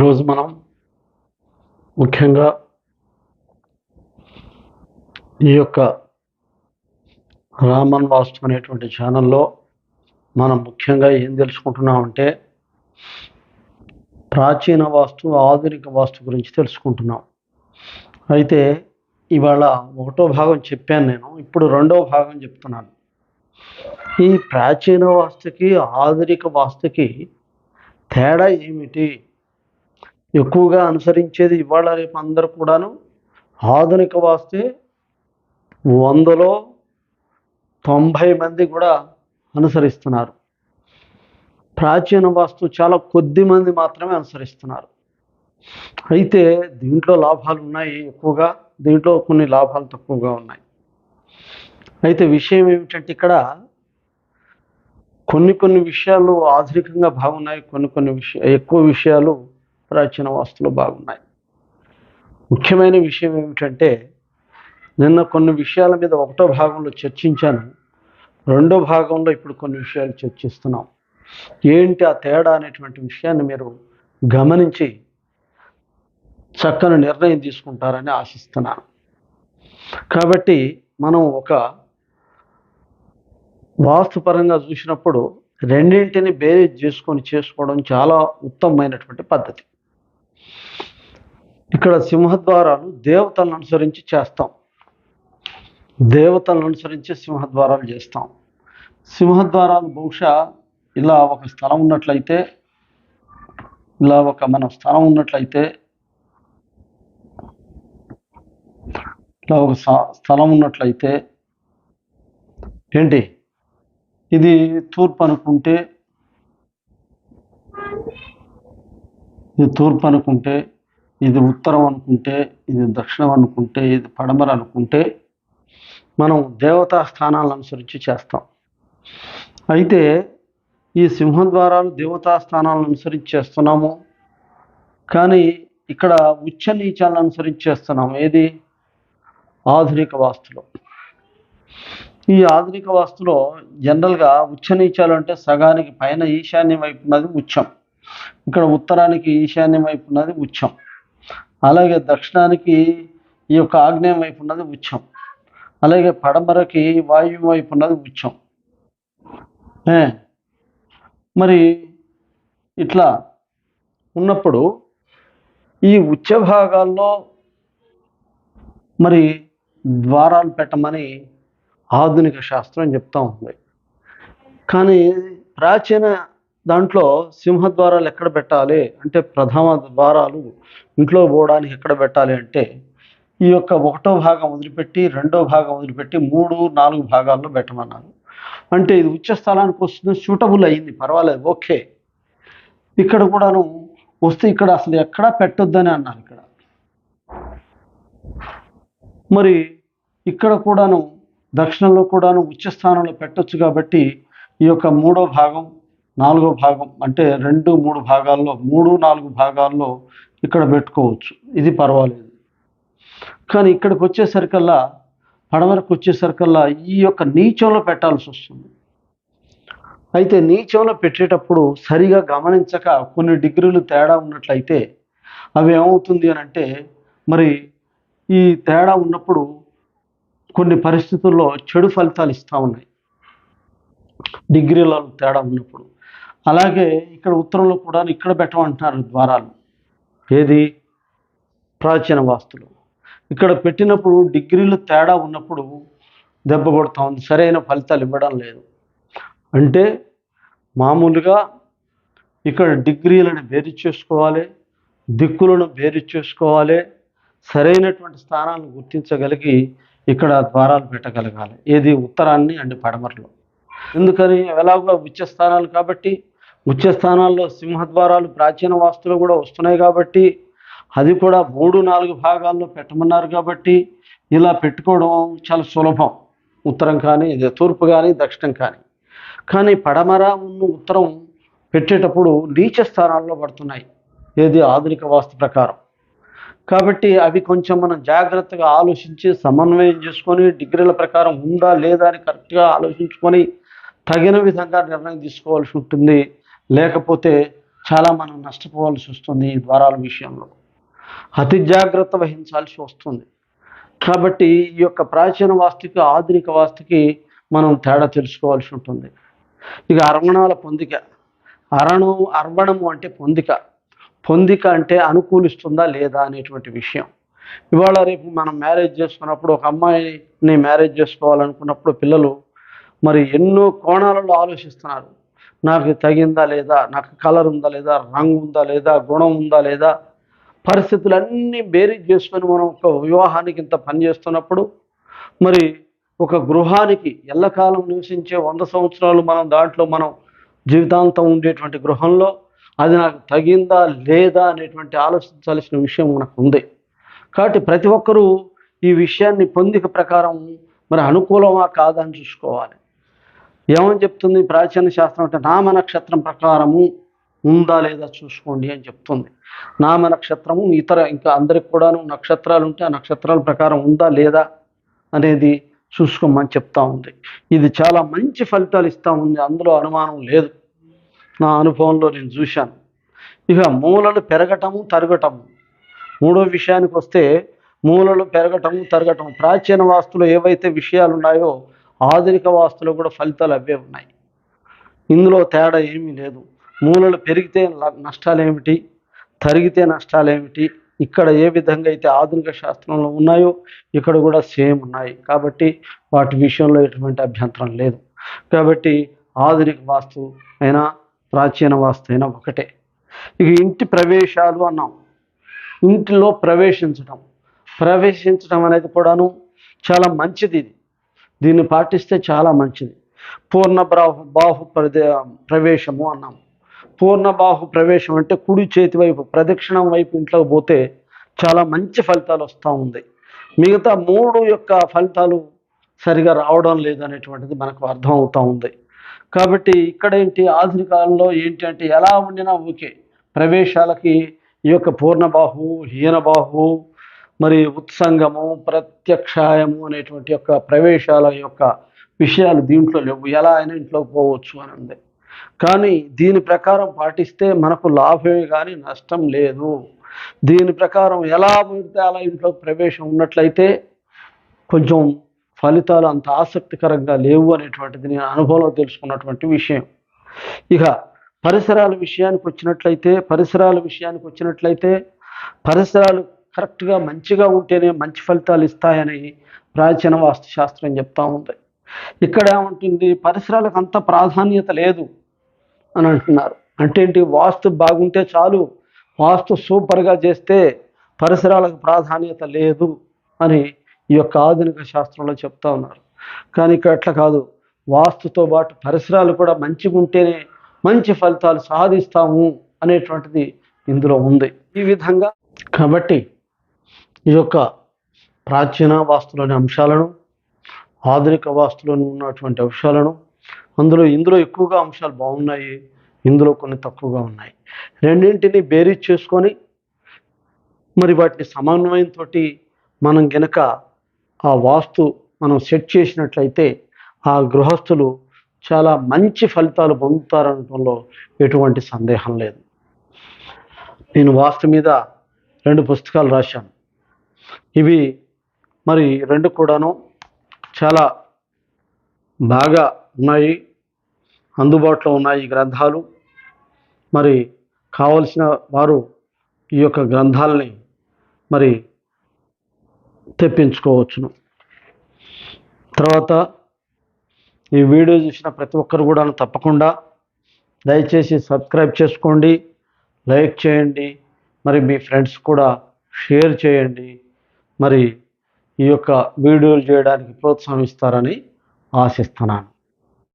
ఈరోజు మనం ముఖ్యంగా ఈ యొక్క రామన్ వాస్తు అనేటువంటి ఛానల్లో మనం ముఖ్యంగా ఏం తెలుసుకుంటున్నామంటే ప్రాచీన వాస్తు ఆధునిక వాస్తు గురించి తెలుసుకుంటున్నాం. అయితే ఇవాళ ఒకటో భాగం చెప్పాను నేను ఇప్పుడు రెండో భాగం చెప్తున్నాను. ఈ ప్రాచీన వాస్తుకి ఆధునిక వాస్తుకి తేడా ఏమిటి? ఎక్కువగా అనుసరించేది ఇవాళ రేపు అందరూ కూడాను ఆధునిక వాస్తే వందలో తొంభై మంది కూడా అనుసరిస్తున్నారు. ప్రాచీన వాస్తు చాలా కొద్ది మంది మాత్రమే అనుసరిస్తున్నారు. అయితే దీంట్లో లాభాలు ఉన్నాయి ఎక్కువగా దీంట్లో కొన్ని లాభాలు తక్కువగా ఉన్నాయి. అయితే విషయం ఏమిటంటే ఇక్కడ కొన్ని కొన్ని విషయాలు ఆధునికంగా బాగున్నాయి కొన్ని కొన్ని విషయ ఎక్కువ విషయాలు ప్రాచీన వాస్తులు బాగున్నాయి. ముఖ్యమైన విషయం ఏమిటంటే నిన్న కొన్ని విషయాల మీద ఒకటో భాగంలో చర్చించాను. రెండో భాగంలో ఇప్పుడు కొన్ని విషయాలు చర్చిస్తున్నాం. ఏంటి ఆ తేడా అనేటువంటి విషయాన్ని మీరు గమనించి చక్కని నిర్ణయం తీసుకుంటారని ఆశిస్తున్నాను. కాబట్టి మనం ఒక వాస్తుపరంగా చూసినప్పుడు రెండింటిని బేరేజ్ చేసుకొని చేసుకోవడం చాలా ఉత్తమమైనటువంటి పద్ధతి. ఇక్కడ సింహద్వారాలు దేవతలను అనుసరించి చేస్తాం. దేవతలను అనుసరించి సింహద్వారాలు చేస్తాం. సింహద్వారాలు బహుశా ఇలా ఒక స్థలం ఉన్నట్లయితే ఇలా ఒక మన స్థలం ఉన్నట్లయితే ఇలా ఒక స్థలం ఉన్నట్లయితే ఏంటి? ఇది తూర్పు అనుకుంటే ఇది తూర్పు అనుకుంటే ఇది ఉత్తరం అనుకుంటే ఇది దక్షిణం అనుకుంటే ఇది పడమర అనుకుంటే మనం దేవతా స్థానాలను అనుసరించి చేస్తాం. అయితే ఈ సింహద్వారాలు దేవతా స్థానాలను అనుసరించి చేస్తున్నాము. కానీ ఇక్కడ ఉచ్చ నీచాలను అనుసరించి చేస్తున్నాము. ఏది? ఆధునిక వాస్తులో. ఈ ఆధునిక వాస్తులో జనరల్గా ఉచ్చ నీచాలు అంటే సగానికి పైన ఈశాన్యం వైపు ఉన్నది ఉచ్చం. ఇక్కడ ఉత్తరానికి ఈశాన్యం వైపు ఉన్నది ఉచ్చం. అలాగే దక్షిణానికి ఈ యొక్క ఆగ్నేయం వైపు ఉన్నది ఉచ్చం అలాగే పడమరకి వాయువు వైపు ఉన్నది ఉచ్చం మరి ఇట్లా ఉన్నప్పుడు ఈ ఉచ్చ భాగాల్లో మరి ద్వారాలు పెట్టమని ఆధునిక శాస్త్రం చెప్తా ఉంది. కానీ ప్రాచీన దాంట్లో సింహద్వారాలు ఎక్కడ పెట్టాలి అంటే ప్రథమ ద్వారాలు ఇంట్లో పోవడానికి ఎక్కడ పెట్టాలి అంటే ఈ యొక్క ఒకటో భాగం వదిలిపెట్టి రెండో భాగం వదిలిపెట్టి మూడు నాలుగు భాగాల్లో పెట్టమన్నారు. అంటే ఇది ఉచ్చ స్థలానికి వస్తుంది సూటబుల్ అయింది పర్వాలేదు ఓకే. ఇక్కడ కూడాను వస్తే ఇక్కడ అసలు ఎక్కడా పెట్టొద్దని అన్నారు ఇక్కడ. మరి ఇక్కడ కూడాను దక్షిణంలో కూడాను ఉచ్చ స్థానంలో పెట్టొచ్చు కాబట్టి ఈ యొక్క మూడో భాగం నాలుగో భాగం అంటే రెండు మూడు భాగాల్లో మూడు నాలుగు భాగాల్లో ఇక్కడ పెట్టుకోవచ్చు. ఇది పర్వాలేదు. కానీ ఇక్కడికి వచ్చేసరికల్లా పడమరకు వచ్చేసరికల్లా ఈ యొక్క నీచంలో పెట్టాల్సి వస్తుంది. అయితే నీచంలో పెట్టేటప్పుడు సరిగా గమనించక కొన్ని డిగ్రీలు తేడా ఉన్నట్లయితే అవి ఏమవుతుంది అని అంటే మరి ఈ తేడా ఉన్నప్పుడు కొన్ని పరిస్థితుల్లో చెడు ఫలితాలు ఇస్తూ ఉన్నాయి. డిగ్రీలలో తేడా ఉన్నప్పుడు. అలాగే ఇక్కడ ఉత్తరంలో కూడా ఇక్కడ పెట్టమంటున్నారు ద్వారాలు. ఏది? ప్రాచీన వాస్తులు. ఇక్కడ పెట్టినప్పుడు డిగ్రీలు తేడా ఉన్నప్పుడు దెబ్బ కొడతా ఉంది. సరైన ఫలితాలు ఇవ్వడం లేదు. అంటే మామూలుగా ఇక్కడ డిగ్రీలను వేరు చేసుకోవాలి దిక్కులను వేరు చేసుకోవాలి సరైనటువంటి స్థానాలను గుర్తించగలిగి ఇక్కడ ద్వారాలు పెట్టగలగాలి. ఏది? ఉత్తరాన్ని అండ్ పడమరలో. ఎందుకని? ఎలాగో ఉచ్చ స్థానాలు కాబట్టి ఉచ్చ స్థానాల్లో సింహద్వారాలు ప్రాచీన వాస్తులు కూడా వస్తున్నాయి కాబట్టి అది కూడా మూడు నాలుగు భాగాల్లో పెట్టమన్నారు కాబట్టి ఇలా పెట్టుకోవడం చాలా సులభం. ఉత్తరం కానీ ఇది తూర్పు కానీ దక్షిణం కానీ. కానీ పడమర ఉన్న ఉత్తరం పెట్టేటప్పుడు నీచ స్థానాల్లో పడుతున్నాయి. ఏది ఆధునిక వాస్తు ప్రకారం. కాబట్టి అవి కొంచెం మనం జాగ్రత్తగా ఆలోచించి సమన్వయం చేసుకొని డిగ్రీల ప్రకారం ఉందా లేదా అని కరెక్ట్గా ఆలోచించుకొని తగిన విధంగా నిర్ణయం తీసుకోవాల్సి ఉంటుంది. లేకపోతే చాలా మనం నష్టపోవాల్సి వస్తుంది ఈ ద్వారాల విషయంలో. అతి జాగ్రత్త వహించాల్సి వస్తుంది. కాబట్టి ఈ యొక్క ప్రాచీన వాస్తుకి ఆధునిక వాస్తుకి మనం తేడా తెలుసుకోవాల్సి ఉంటుంది. ఇక అరవణాల పొందిక. అరణం అర్వణము అంటే పొందిక. పొందిక అంటే అనుకూలిస్తుందా లేదా అనేటువంటి విషయం. ఇవాళ రేపు మనం మ్యారేజ్ చేసుకున్నప్పుడు ఒక అమ్మాయిని మ్యారేజ్ చేసుకోవాలనుకున్నప్పుడు పిల్లలు మరి ఎన్నో కోణాలలో ఆలోచిస్తున్నారు. నాకు తగిందా లేదా? నాకు కలర్ ఉందా లేదా? రంగు ఉందా లేదా? గుణం ఉందా లేదా? పరిస్థితులన్నీ బేరీజ్ చేసుకొని మనం ఒక వివాహానికి ఇంత పని చేస్తున్నప్పుడు మరి ఒక గృహానికి ఎల్లకాలం నివసించే వంద సంవత్సరాలు మనం దాంట్లో మనం జీవితాంతం ఉండేటువంటి గృహంలో అది నాకు తగిందా లేదా అనేటువంటి ఆలోచించాల్సిన విషయం మనకు ఉంది కాబట్టి ప్రతి ఒక్కరూ ఈ విషయాన్ని పొందిక ప్రకారం మరి అనుకూలమా కాదని చూసుకోవాలి. ఏమని చెప్తుంది? ప్రాచీన శాస్త్రం అంటే నామ నక్షత్రం ప్రకారము ఉందా లేదా చూసుకోండి అని చెప్తుంది. నామ నక్షత్రము ఇతర ఇంకా అందరికి కూడాను నక్షత్రాలు ఉంటే ఆ నక్షత్రాల ప్రకారం ఉందా లేదా అనేది చూసుకోమని చెప్తా ఉంది. ఇది చాలా మంచి ఫలితాలు ఇస్తూ ఉంది. అందులో అనుమానం లేదు. నా అనుభవంలో నేను చూశాను. ఇక మూలలు పెరగటము తరగటము. మూడో విషయానికి వస్తే మూలలు పెరగటము తరగటము. ప్రాచీన వాస్తులో ఏవైతే విషయాలు ఉన్నాయో ఆధునిక వాస్తులో కూడా ఫలితాలు అవే ఉన్నాయి. ఇందులో తేడా ఏమీ లేదు. మూలలు పెరిగితే నష్టాలు ఏమిటి తరిగితే నష్టాలు ఏమిటి ఇక్కడ ఏ విధంగా అయితే ఆధునిక శాస్త్రంలో ఉన్నాయో ఇక్కడ కూడా సేమ్ ఉన్నాయి. కాబట్టి వాటి విషయంలో ఎటువంటి అభ్యంతరం లేదు. కాబట్టి ఆధునిక వాస్తు అయినా ప్రాచీన వాస్తు అయినా ఒకటే. ఇక ఇంటి ప్రవేశాలు అన్నాం. ఇంటిలో ప్రవేశించడం ప్రవేశించడం అనేది కూడాను చాలా మంచిది ఇది. దీన్ని పాటిస్తే చాలా మంచిది. పూర్ణ బాహు బాహు ప్రదే ప్రవేశము అన్నాము. పూర్ణ బాహు ప్రవేశం అంటే కుడి చేతి వైపు ప్రదక్షిణం వైపు ఇంట్లోకి పోతే చాలా మంచి ఫలితాలు వస్తూ ఉంది. మిగతా మూడు యొక్క ఫలితాలు సరిగా రావడం లేదనేటువంటిది మనకు అర్థం అవుతూ ఉంది. కాబట్టి ఇక్కడ ఏంటి ఆధునిక కాలంలో ఏంటి అంటే ఎలా ఉండినా ఓకే. ప్రవేశాలకి ఈ యొక్క పూర్ణబాహు హీనబాహు మరి ఉత్సంగము ప్రత్యక్షాయము అనేటువంటి యొక్క ప్రవేశాల యొక్క విషయాలు దీంట్లో లేవు. ఎలా అయినా ఇంట్లోకి పోవచ్చు అని ఉంది. కానీ దీని ప్రకారం పాటిస్తే మనకు లాభమే కానీ నష్టం లేదు. దీని ప్రకారం ఎలా పెడితే అలా ఇంట్లోకి ప్రవేశం ఉన్నట్లయితే కొంచెం ఫలితాలు అంత ఆసక్తికరంగా లేవు అనేటువంటిది నేను అనుభవంలో తెలుసుకున్నటువంటి విషయం. ఇక పరిసరాల విషయానికి వచ్చినట్లయితే పరిసరాల విషయానికి వచ్చినట్లయితే పరిసరాలు కరెక్ట్గా మంచిగా ఉంటేనే మంచి ఫలితాలు ఇస్తాయని ప్రాచీన వాస్తు శాస్త్రం చెప్తా ఉంది. ఇక్కడ ఏముంటుంది? పరిసరాలకు అంత ప్రాధాన్యత లేదు అని అంటున్నారు. అంటే ఏంటి? వాస్తు బాగుంటే చాలు వాస్తు సూపర్గా చేస్తే పరిసరాలకు ప్రాధాన్యత లేదు అని ఈ యొక్క ఆధునిక శాస్త్రంలో చెప్తా ఉన్నారు. కానీ ఇక్కడ అట్లా కాదు. వాస్తుతో పాటు పరిసరాలు కూడా మంచిగా ఉంటేనే మంచి ఫలితాలు సాధిస్తాము అనేటువంటిది ఇందులో ఉంది. ఈ విధంగా కాబట్టి ఈ యొక్క ప్రాచీన వాస్తులోని అంశాలను ఆధునిక వాస్తులోని ఉన్నటువంటి అంశాలను అందులో ఇందులో ఎక్కువగా అంశాలు బాగున్నాయి ఇందులో కొన్ని తక్కువగా ఉన్నాయి. రెండింటిని బేరీజ్ చేసుకొని మరి వాటిని సమన్వయంతో మనం గనక ఆ వాస్తు మనం సెట్ చేసినట్లయితే ఆ గృహస్థులు చాలా మంచి ఫలితాలు పొందుతారనడంలో ఎటువంటి సందేహం లేదు. నేను వాస్తు మీద రెండు పుస్తకాలు రాశాను. ఇవి మరి రెండు కూడాను చాలా బాగా ఉన్నాయి అందుబాటులో ఉన్నాయి ఈ గ్రంథాలు. మరి కావలసిన వారు ఈ యొక్క గ్రంథాలని మరి తెప్పించుకోవచ్చును. తర్వాత ఈ వీడియో చూసిన ప్రతి ఒక్కరు కూడా తప్పకుండా దయచేసి సబ్స్క్రైబ్ చేసుకోండి లైక్ చేయండి మరి మీ ఫ్రెండ్స్ కూడా షేర్ చేయండి. మరి ఈ యొక్క వీడియోలు చేయడానికి ప్రోత్సహిస్తారని ఆశిస్తున్నాను.